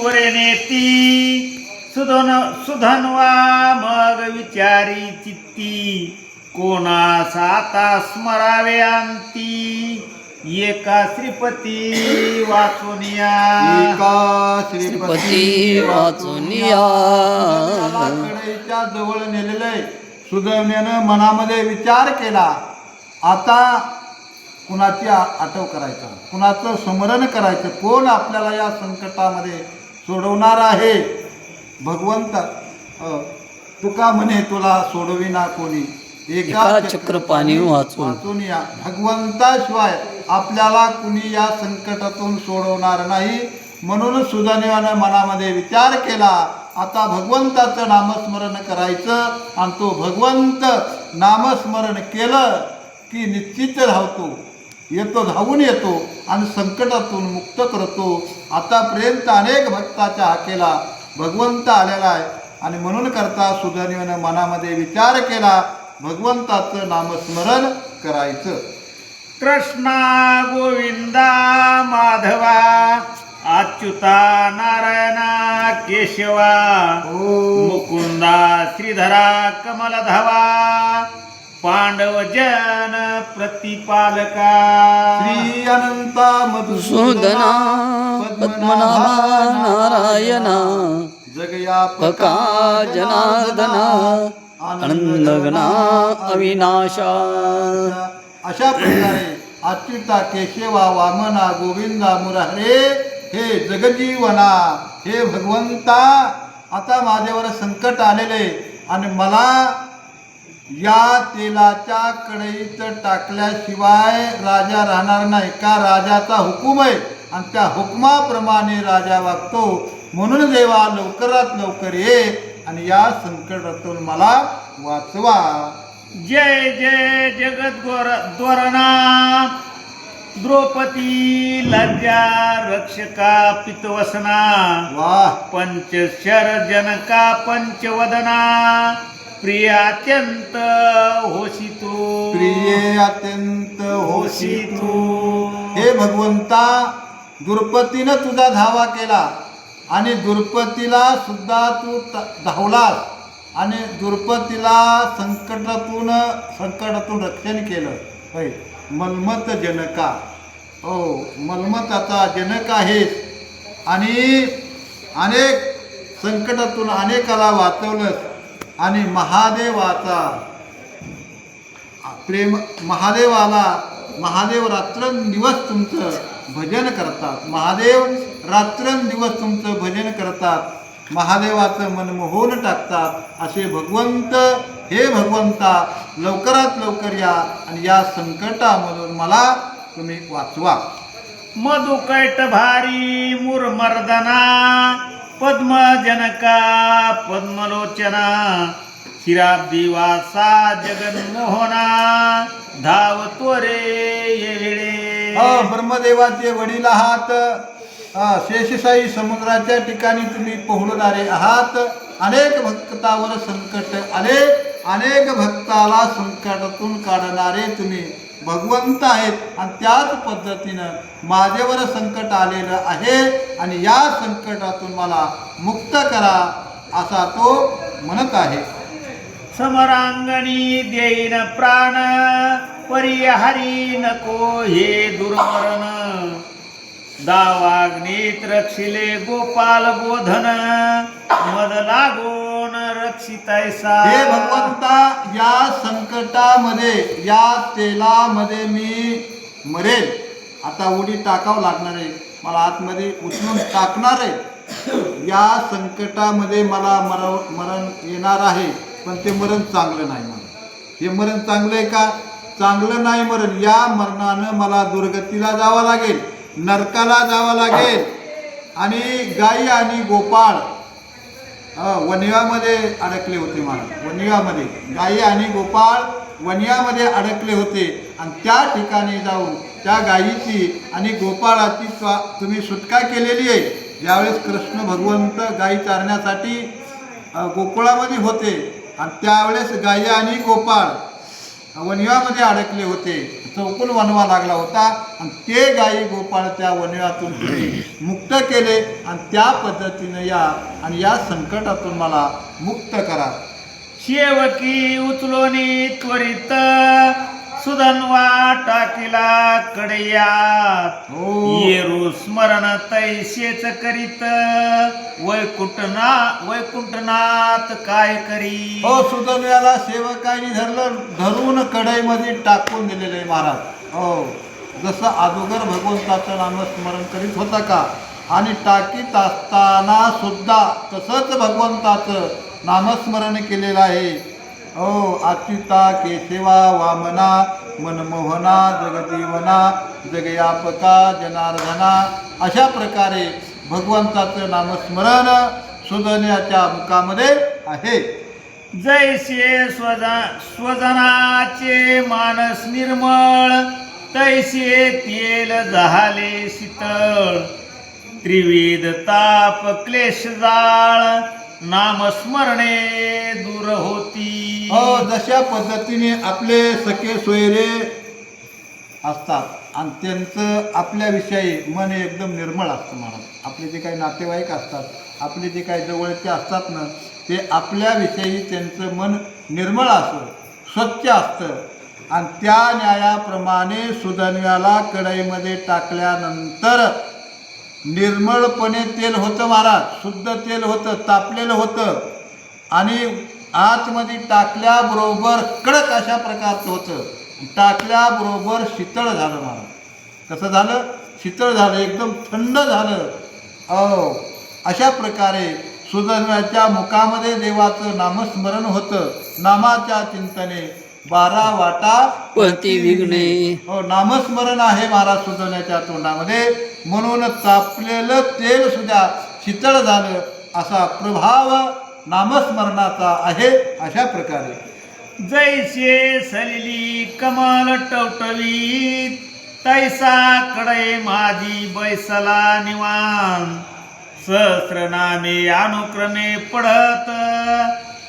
त्वरेने ती सुधन सुधनवा मग विचारी चित्ती. कोणास आता स्मरावे अंती? एका श्रीपती वाचुनिया एका श्रीपती श्रीपती वाचून या. त्याला कढईच्या जवळ नेलेले सुदैवनेनं मनामध्ये विचार केला. आता कुणाची आठव करायचा? कुणाचं स्मरण करायचं? कोण आपल्याला या संकटामध्ये सोडवणार आहे. भगवंत तुका म्हणे तुला सोडविना कोणी? एका चक्रपाणी वाचून. वाचून या. भगवंताशिवाय आपल्याला कुणी या संकटातून सोडवणार नाही. म्हणून सुदैवानं मनामध्ये विचार केला आता भगवंताचं नामस्मरण करायचं आणि तो भगवंत नामस्मरण केलं की निश्चित धावतो येतो धावून येतो आणि संकटातून मुक्त करतो. आतापर्यंत अनेक भक्ताच्या हाकेला भगवंत आलेला आहे. आणि म्हणून करता सुदैवानं मनामध्ये विचार केला भगवंताचं नामस्मरण करायचं. कृष्णा गोविंदा माधवा अच्युता नारायणा केशवा मुकुंदा श्रीधरा कमलधवा पांडव जन प्रतिपालका। श्री अनंता सुदना पद्मनाभा नारायणा जगयापका पका जनार्दना आनंदगना अविनाशा। अशा प्रकारे अच्युता केशवा वामना गोविंदा मुरारे हे जगजीवना हे भगवंता आता माझ्यावर संकट आलेले आणि मला या तेलाच्या कढईत टाकल्याशिवाय राजा राहणार नाही. का? राजाचा हुकूम आहे. आणि त्या हुकमाप्रमाणे राजा वागतो. म्हणून देवा लवकरात लवकर ये आणि या संकटातून मला वाचवा. जय जय जगत द्वरणा द्रौपदी लज्जा रक्षका पितवसना. वाह. पंचशर जनका पंचवदना. प्रिय अत्यंत होशी तू प्रिये अत्यंत होशी तू हे भगवंता दुर्पतीनं तुझा धावा केला आणि दुर्पतीला सुद्धा तू त- धावलास आणि दुर्पतीला संकटातून संकटातून रक्षण केलं. होय मलमत जनका. हो मलमताचा जनक आहेस. आणि अनेक संकटातून अनेकाला वाचवलंस. आणि महादेवाचा प्रेम महादेवाला महादेव रात्रंदिवस तुमचं भजन करतात. महादेव रात्रंदिवस तुमचं भजन करतात. महादेवाचं मन मोहून टाकतात. असे भगवंत हे भगवंता लवकरात लवकर या आणि या संकटामधून मला तुम्ही वाचवा. मधुकैट भारी मुरमर्दना पद्मजनका पद्मलोचना शिराब्दी वासा जगन्मोहना धावतो रे येळे ब्रह्मदेवाचे वडील आहात. शेषसाई समुद्राच्या ठिकाणी तुम्ही पोहणारे आहात. अनेक भक्तावर संकट आले अनेक भक्ताला संकटातून काढणारे तुम्ही भगवंत आहेत आणि त्याच पद्धतीनं माझ्यावर संकट आलेलं आहे आणि या संकटातून मला मुक्त करा असा तो म्हणत आहे. समरांगणी देईन प्राण परिहरी नको हे दुर्मरण. दावाग्नेत रक्षिले गोपाल बोधन मद लागो रक्षितायसा हे भगवंता या संकटामध्ये या तेलामध्ये मी मरेल. आता उडी टाकावं लागणार आहे. मला आतमध्ये उचलून टाकणार आहे. या संकटामध्ये मला मर मरण येणार आहे. पण ते मरण चांगलं नाही मला हे मरण चांगलं आहे का? चांगलं नाही मरण. या मरणानं मला दुर्गतीला जावं लागेल नरकाला जावं लागेल. आणि गाई आणि गोपाळ वनिवामध्ये अडकले होते मला वनिवामध्ये गाई आणि गोपाळ वनियामध्ये अडकले होते. आणि त्या ठिकाणी जाऊन त्या गायीची आणि गोपाळाची स्वा- तुम्ही सुटका केलेली आहे. ज्यावेळेस कृष्ण भगवंत गायी चारण्यासाठी गोकुळामध्ये होते. आणि त्यावेळेस गायी आणि गोपाळ वनिवामध्ये अडकले होते. चौकुल वनवा लागला होता. आणि ते गायी गोपाळ त्या वनव्यातून मुक्त केले. आणि त्या पद्धतीनं या आणि या संकटातून मला मुक्त करा. शेवकी उचलोनी त्वरित सुधन्वा टाकिला कडेयात हो येरू. स्मरण तैसेच करीत वैकुंठना वैकुंठनाथ काय करी हो सुधन्याला सेवकांनी धरलं धरून कढईमध्ये टाकून दिलेलं आहे महाराज. हो. जसं अगोदर भगवंताचं नामस्मरण करीत होता का? आणि टाकीत असताना सुद्धा तसंच भगवंताचं नामस्मरण केलेलं आहे. ओ अच्युता केशवा वामना मनमोहना जगजीवना जगयापका जनार्दना अशा प्रकारे भगवंताचं नामस्मरण सुधन्याच्या मुखामध्ये आहे. जैसे स्वजा स्वजनाचे मानस निर्मळ तैसे तेल झाले शीतळ. त्रिविध ताप क्लेश जाळ नामस्मरणे दूर होती. हो जशा पद्धतीने आपले सखे सोयरे असतात. आणि त्यांचं आपल्याविषयी मन एकदम निर्मळ असतं महाराज आपले जे काही नातेवाईक असतात आपले जे काही जवळचे असतात ना ते आपल्याविषयी त्यांचं मन निर्मळ असतं स्वच्छ असतं. आणि त्या न्यायाप्रमाणे सुधन्व्याला कढईमध्ये टाकल्यानंतर निर्मळपणे तेल होतं महाराज. शुद्ध तेल होतं तापलेलं होतं. आणि आतमध्ये टाकल्याबरोबर कडक अशा प्रकारचं होतं. टाकल्याबरोबर शीतळ झालं महाराज कसं झालं? शीतळ झालं एकदम थंड झालं. अ अशा प्रकारे सुधन्वाच्या मुखामध्ये देवाचं नामस्मरण होतं. नामाच्या चिंतने बारा वाटा विघ्ने. हो नामस्मरण आहे महाराज सुधवण्याच्या तोंडामध्ये. म्हणून तापलेलं तेल सुद्धा शीतळ झालं. असा प्रभाव नामस्मरणाचा आहे अशा प्रकारे. जैसे सलिली कमल टवटवीत तैसा कडे माझी बैसला निवान. सहस्रनामे अनुक्रमे पडत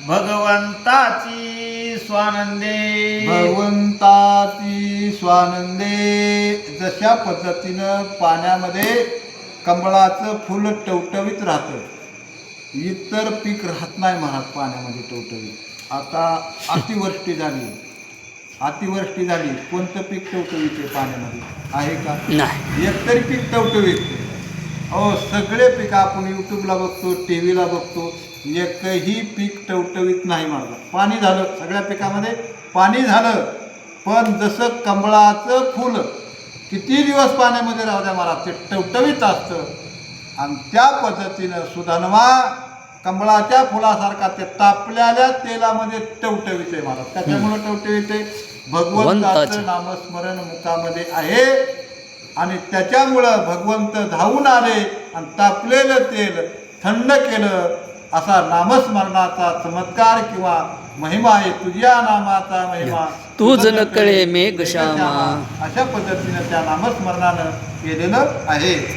भगवंताची स्वानंदे. भगवंताची स्वानंदे जशा पद्धतीनं पाण्यामध्ये कमळाचं फुल टवटवीत राहतं. इतर पीक राहत नाही महाराज पाण्यामध्ये टवटवीत आता अतिवृष्टी झाली. अतिवृष्टी झाली. कोणतं पीक टवटवीत आहे पाण्यामध्ये? आहे का? नाही. एकतरी पीक टवटवीत हो सगळे पीक आपण यूट्यूबला बघतो टी व्हीला बघतो. एकही पीक टवटवीत नाही मारलं पाणी झालं. सगळ्या पिकामध्ये पाणी झालं. पण जसं कमळाचं फुल किती दिवस पाण्यामध्ये राहू द्या महाराज ते टवटवीत असतं. आणि त्या पद्धतीनं सुधनवा कमळाच्या फुलासारखा ते तापलेल्या तेलामध्ये टवटवीत आहे महाराज. त्याच्यामुळं टवटवीत आहे? भगवंताचं. नामस्मरण मुखामध्ये आहे आणि त्याच्यामुळं भगवंत धावून आले आणि तापलेलं तेल थंड केलं असा नामस्मरणाचा चमत्कार किंवा महिमा आहे. तुझ्या नामाचा महिमा. तूच न कळे मेघ श्यामा. अशा पद्धतीनं त्या नामस्मरणानं केलेलं आहे.